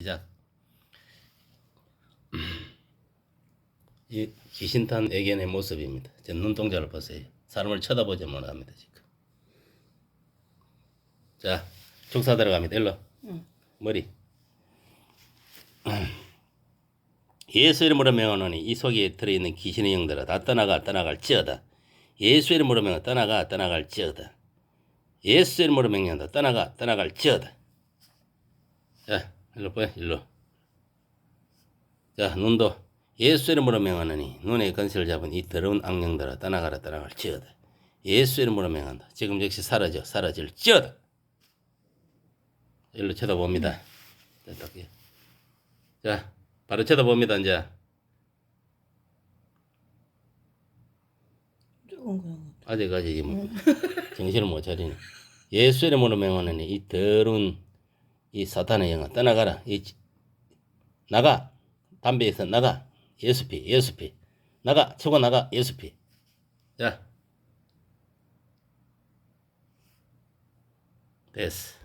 시작. 이 귀신탄 애견의 모습입니다. 제 눈동자를 보세요. 사람을 쳐다보지 못합니다 지금. 자, 축사 들어갑니다. 일로. 머리. 예수 이름으로 명하노니 이 속에 들어있는 귀신의 영들아 다 떠나가 떠나갈지어다. 예수 이름으로 명하 떠나가 떠나갈지어다. 예수 이름으로 명령한다. 떠나가 떠나갈지어다. 자, 일로 보여, 일로. 자, 눈도 예수 이름으로 명하느니 눈의 건설을 잡은 이 더러운 악령들아 떠나가라 떠나갈 지어다. 예수 이름으로 명한다. 지금 즉시 사라져 사라질 지어다. 일로 쳐다봅니다. 자, 바로 쳐다봅니다, 이제. 거. 아직까지 뭐 정신을 못 차리네. 예수 이름으로 명하느니 이 더러운 이 사탄의 영아 떠나가라. 이 지- 나가 담배에서 나가 예수피 예수피 나가 치고 나가 예수피. 자 됐어.